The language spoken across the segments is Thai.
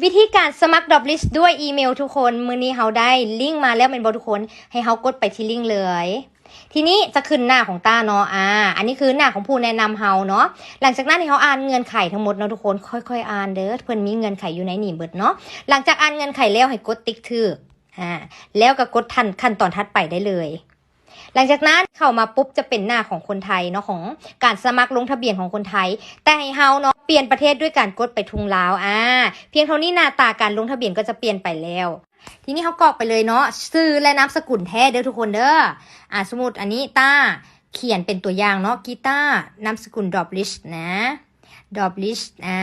วิธีการสมัครดรอบลิสต์ด้วยอีเมลทุกคน มือนี้เขาได้ลิงก์มาแล้วเป็นบอทุกคน ให้เขากดไปที่ลิงก์เลย ทีนี้จะขึ้นหน้าของต้าเนาะอ่า อันนี้คือหน้าของผู้แนะนำเฮาเนาะ หลังจากนั้นให้เขาอ่านเงื่อนไขทั้งหมดเนาะทุกคน ค่อยๆ อ่านเด้อ เพิ่อนมีเงื่อนไขอยู่ในนี่เบิดเนาะ หลังจากอ่านเงื่อนไขแล้วให้กดติ๊กถืออ่า แล้วก็กดทันขั้นตอนถัดไปได้เลย หลังจากนั้นเข้ามาปุ๊บจะเป็นหน้าของคนไทยเนาะของการสมัครลงทะเบียนของคนไทย แต่ให้เฮาเนาะเปลี่ยนประเทศด้วยการกดไปทุงลาวอ่าเพียงเท่านี้หน้าตาการลงทะเบียนก็จะเปลี่ยนไปแล้วทีนี้เขากรอกไปเลยเนาะชื่อและนามสกุลแท้เด้อทุกคนเด้ออ่าสมมติอันนี้ต้าเขียนเป็นตัวอย่างเนาะกีตาร์นามสกุลดอบลิชนะดอบลิชอ่า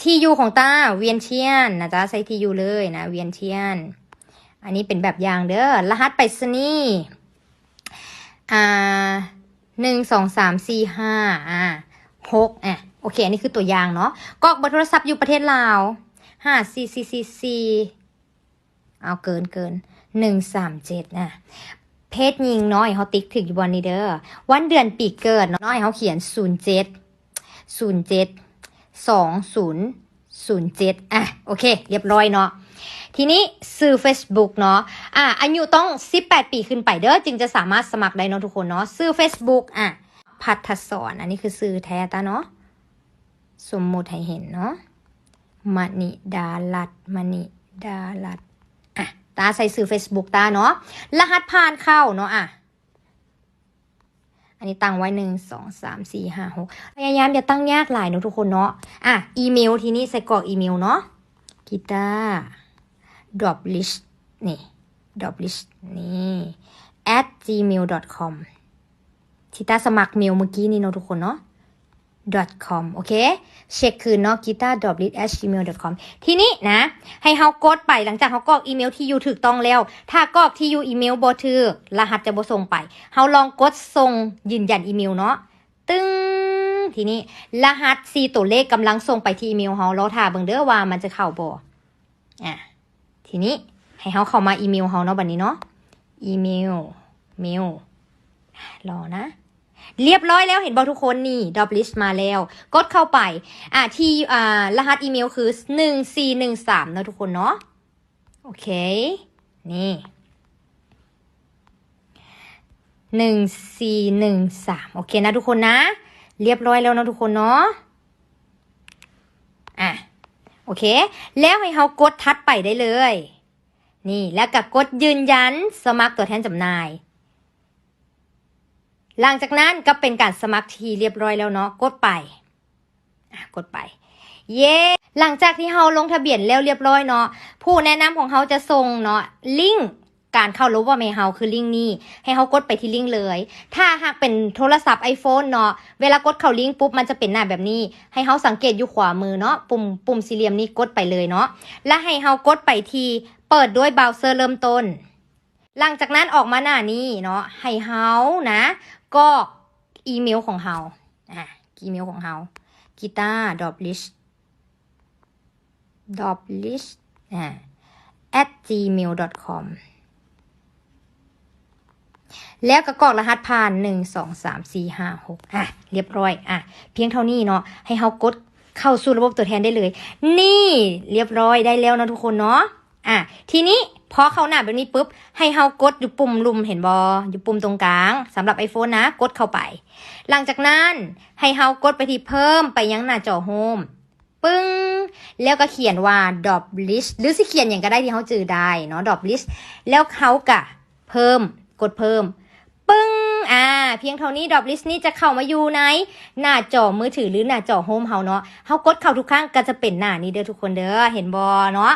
ที่อยู่ของต้าเวียนเทียนนะจ๊ะใส่ที่อยู่เลยนะเวียนเทียน อันนี้เป็นแบบอย่างเด้อรหัสไปรษณีย์ อ่าหนึ่งสองสามสี่ห้าอ่าหกอะโอเค อันนี้คือตัวอย่างเนาะกรอกเบอร์โทรศัพท์อยู่ประเทศลาวห้าสี่สี่สี่สี่เอาเกินเกินหนึ่งสามเจ็ดอะเพศหญิงน้อยเขาติ๊กถึงอยู่บนนี้เด้อวันเดือนปีเกิดน้อยเขาเขียนศูนย์เจ็ดศูนย์เจ็ดสองศูนย์ศูนย์เจ็ดอะโอเค เรียบร้อยเนาะ ทีนี้ซื้อ Facebook เนาะอะอายุต้อง 18 ปีขึ้นไปเด้อจึงจะสามารถสมัครได้เนาะทุกคนเนาะซื้อ Facebook อะพัทศรอันนี้คือซื้อแท้ตาเนาะสมมุติให้เห็นเนาะมณิดาลัดมณิดาลัดอะตาใส่ซื้อ Facebook ตาเนาะรหัสผ่านเข้าเนาะอะอันนี้ตั้งไว้หนึ่งสองสามสี่ห้าหกพยายามอย่าตั้งยากหลายเนอะทุกคนเนาะอะอีเมลทีนี้ใส่กรอกอีเมลเนาะกีตาร์ drop list นี่ drop list นี่ at gmail com ที่ตาสมัครเมลเมื่อกี้นี่เนาะทุกคนเนาะ com โอเค เช็คคืนเนาะ guitar d r o p l i t at gmail com ทีนี้นะ ให้เฮากดไปหลังจากเฮากรอกอีเมลที่อยู่ถูกต้องแล้ว ถ้ากรอกที่อยู่อีเมลบ่ถูกรหัสจะบ่ส่งไปเฮาลองกดส่งยืนยันอีเมลเนาะตึ้งทีนี้รหัส4ตัวเลขกำลังส่งไปที่อีเมลเฮารอท่าเบิ่งเด้อว่ามันจะเข้าบ่อะ ทีนี้ให้เฮาเข้ามาอีเมลเฮาเนาะบัดนี้เนาะอีเมลเมลรอนะ เรียบร้อยแล้วเห็นบอกทุกคนนี่ดอบลิสมาแล้ว กดเข้าไปอ่าที่อ่ารหัสอีเมลคือหนึ่งสี่หนึ่งสามนะทุกคนเนาะโอเค นี่หนึ่งสี่หนึ่งสามโอเคนะทุกคนนะ เรียบร้อยแล้วนะทุกคนเนาะอะ โอเค แล้วให้เขากดทัดไปได้เลย นี่แล้วก็กดยืนยันสมัครตัวแทนจำหน่าย หลังจากนั้นก็เป็นการสมัครทีเรียบร้อยแล้วเนาะกดไปกดไป เย้หลังจากที่เราลงทะเบียนแล้วเรียบร้อยเนาะผู้แนะนำของเขาจะส่งเนาะลิงก์ การเข้ารู้ว่าเมเฮาคือลิงก์นี้ ให้เขากดไปที่ลิงก์เลย ถ้าหากเป็นโทรศัพท์ iPhone เนาะเวลากดเข้าลิงก์ปุ๊บมันจะเป็นหน้าแบบนี้ ให้เขาสังเกตอยู่ขวามือเนาะปุ่มปุ่มสี่เหลี่ยมนี้กดไปเลยเนาะและให้เขากดไปที่เปิดด้วยเบราว์เซอร์เริ่มต้น หลังจากนั้นออกมาหน้านี้เนาะให้เฮานะก็อีเมลของเฮาอะอีเมลของเฮากีตาร์ดอบลิชดอบลิชอ่า at gmail com แล้วก็กรอกรหัสผ่านหนึ่งสองสามสี่ห้าหกอะ เรียบร้อย อะ เพียงเท่านี้เนาะ ให้เฮากดเข้าสู่ระบบตัวแทนได้เลย นี่เรียบร้อยได้แล้วนะทุกคนเนาะ อะ ทีนี้พอเข้าหน้าแบบนี้ปุ๊บ ให้เฮากดอยู่ปุ่มลุมเห็นบออยู่ปุ่มตรงกลางสำหรับ iPhone นะ กดเข้าไป หลังจากนั้นให้เฮากดไปที่เพิ่มไปยังหน้าจอโฮมปึ้ง แล้วก็เขียนว่า drop list หรือสิเขียนอย่างก็ได้ที่เขาจือได้เนาะ drop list แล้วเขากะเพิ่ม กดเพิ่ม ปึ้ง อ่า เพียงเท่านี้ดรอปลิสต์นี้จะเข้ามาอยู่ใน หน้าจอมือถือหรือหน้าจอโฮมเฮาเนาะเฮากดเข้าทุกครั้งก็จะเป็นหน้านี้เด้อทุกคนเด้อ เห็นบอเนาะ